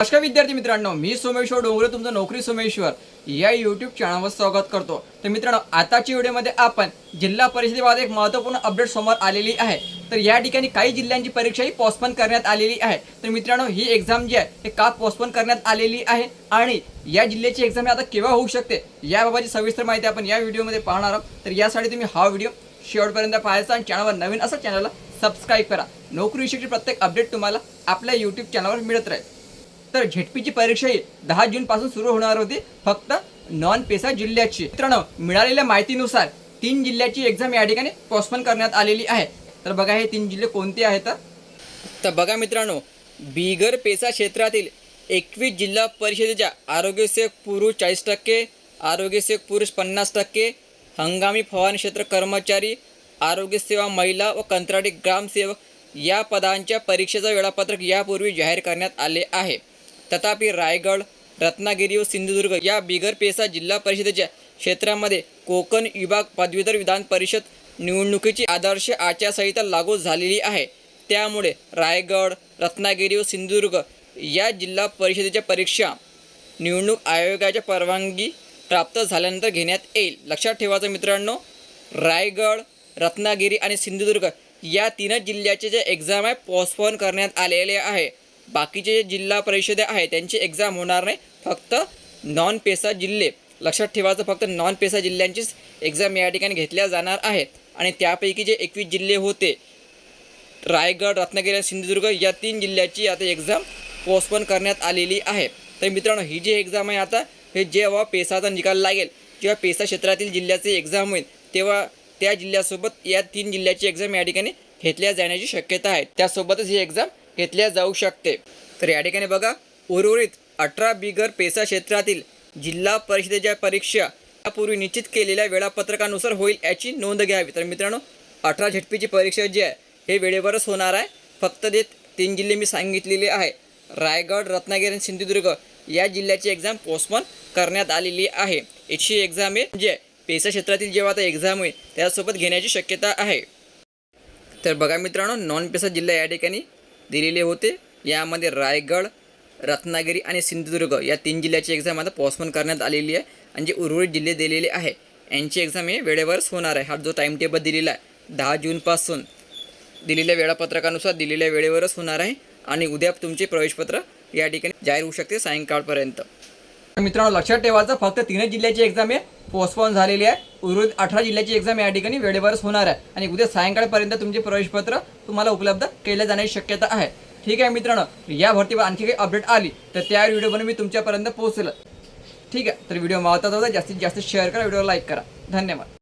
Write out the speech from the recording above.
नमस्कार विद्यार्थी मित्रांनो मी सोमेश्वर डोंगरे तुमचं नोकरी सोमेश्वर. या युट्यूब चॅनलवर स्वागत करतो. तर मित्रांनो आताच्या व्हिडिओमध्ये आपण जिल्हा परिषदेबाबत एक महत्त्वपूर्ण अपडेट समोर आलेली आहे. तर या ठिकाणी काही जिल्ह्यांची परीक्षा ही पोस्टपोन करण्यात आलेली आहे. तर मित्रांनो ही एक्झाम जी आहे हे का पोस्टपोन करण्यात आलेली आहे? आणि या जिल्ह्याची एक्झाम आता केव्हा होऊ शकते? याबाबतची सविस्तर माहिती आपण या व्हिडिओमध्ये पाहणार आहोत. तर यासाठी तुम्ही हा व्हिडिओ शेवटपर्यंत पाहायचा आणि चॅनलवर नवीन असं चॅनलला सबस्क्राईब करा. नोकरीविषयीची प्रत्येक अपडेट तुम्हाला आपल्या यूट्यूब चॅनलवर मिळत राहील. तर झेडपीची परीक्षा ही दहा जून पासून सुरू होणार होती. फक्त नॉन पेसा जिल्ह्याची. मित्रांनो मिळालेल्या माहितीनुसार तीन जिल्ह्याची एक्झाम या ठिकाणी पोस्टपोन करण्यात आलेली आहे. तर बघा हे तीन जिल्हे कोणते आहेत? तर? तर बघा मित्रांनो बिगर पेसा क्षेत्रातील एकवीस जिल्हा परिषदेच्या आरोग्यसेवक पुरुष चाळीस टक्के आरोग्यसेवक पुरुष पन्नास टक्के हंगामी फवारणी क्षेत्र कर्मचारी आरोग्यसेवा महिला व कंत्राटी ग्रामसेवक या पदांच्या परीक्षेचं वेळापत्रक यापूर्वी जाहीर करण्यात आले आहे. तथापि रायगड रत्नागिरी व सिंधुदुर्ग या बिगर पेसा जिल्हा परिषदेच्या क्षेत्रामध्ये कोकण विभाग पदवीधर विधान परिषद निवडणुकीची आदर्श आचारसंहिता लागू झालेली आहे. त्यामुळे रायगड रत्नागिरी व सिंधुदुर्ग या जिल्हा परिषदेच्या परीक्षा निवडणूक आयोगाच्या परवानगी प्राप्त झाल्यानंतर घेण्यात येईल. लक्षात ठेवायचं मित्रांनो रायगड रत्नागिरी आणि सिंधुदुर्ग या तीनच जिल्ह्याचे जे एक्झाम आहे पोस्टपोन करण्यात आलेले आहे. बाकीचे जे जिल्हा परिषदे आहे त्यांची एक्झाम होणार नाही. फक्त नॉन पेसा जिल्हे. लक्षात ठेवायचं फक्त नॉन पेसा जिल्ह्यांचीच एक्झाम या ठिकाणी घेतल्या जाणार आहेत. आणि त्यापैकी जे एकवीस जिल्हे होते रायगड रत्नागिरी आणि सिंधुदुर्ग या तीन जिल्ह्याची आता एक्झाम पोस्टपोन करण्यात आलेली आहे. तर मित्रांनो ही जी एक्झाम आहे आता हे जेव्हा पेसाचा निकाल लागेल किंवा पेसा क्षेत्रातील जिल्ह्याची एक्झाम होईल तेव्हा त्या जिल्ह्यासोबत या तीन जिल्ह्याची एक्झाम या ठिकाणी घेतल्या जाण्याची शक्यता आहे. त्यासोबतच ही एक्झाम घेतल्या जाऊ शकते. तर या ठिकाणी बघा उर्वरित अठरा बिगर पेसा क्षेत्रातील जिल्हा परिषदेच्या परीक्षा यापूर्वी निश्चित केलेल्या वेळापत्रकानुसार होईल याची नोंद घ्यावी. तर मित्रांनो अठरा झटपीची परीक्षा जी आहे हे वेळेवरच होणार आहे. फक्त ते तीन जिल्हे मी सांगितलेले आहे. रायगड रत्नागिरी आणि सिंधुदुर्ग या जिल्ह्याची एक्झाम पोस्टपोन करण्यात आलेली आहे. याची एक्झाम आहे जे पेसा क्षेत्रातील जेव्हा आता एक्झाम होईल त्यासोबत घेण्याची शक्यता आहे. तर बघा मित्रांनो नॉन पेसा जिल्हा या ठिकाणी दिलेले होते. यामध्ये रायगड रत्नागिरी आणि सिंधुदुर्ग या तीन जिल्ह्याची एक्झाम आता पोस्टपोन करण्यात आलेली आहे. आणि जे उर्वरित जिल्हे दिलेले आहे यांची एक्झाम हे वेळेवरच होणार आहे. हा जो टाईम टेबल दिलेला आहे दहा जूनपासून दिलेल्या वेळापत्रकानुसार दिलेल्या वेळेवरच होणार आहे. आणि उद्या तुमचे प्रवेशपत्र या ठिकाणी जाहीर होऊ शकते सायंकाळपर्यंत. मित्रांनो लक्षात ठेवायचं फक्त तीनच जिल्ह्याची एक्झाम आहे पोस्टपोन झालेली आहे. उर्वरित अठरा जिल्ह्याची एक्झाम या ठिकाणी वेळेवरच होणार आहे. आणि उद्या सायंकाळपर्यंत तुमचे प्रवेशपत्र तुम्हाला उपलब्ध केल्या जाण्याची शक्यता आहे. ठीक आहे मित्रांनो या भरतीवर आणखी काही अपडेट आली तर त्या व्हिडिओ बनवून मी तुमच्यापर्यंत पोहोचलं. ठीक आहे तर व्हिडिओ मावता होता जास्तीत जास्त शेअर करा व्हिडिओ लाईक करा. धन्यवाद.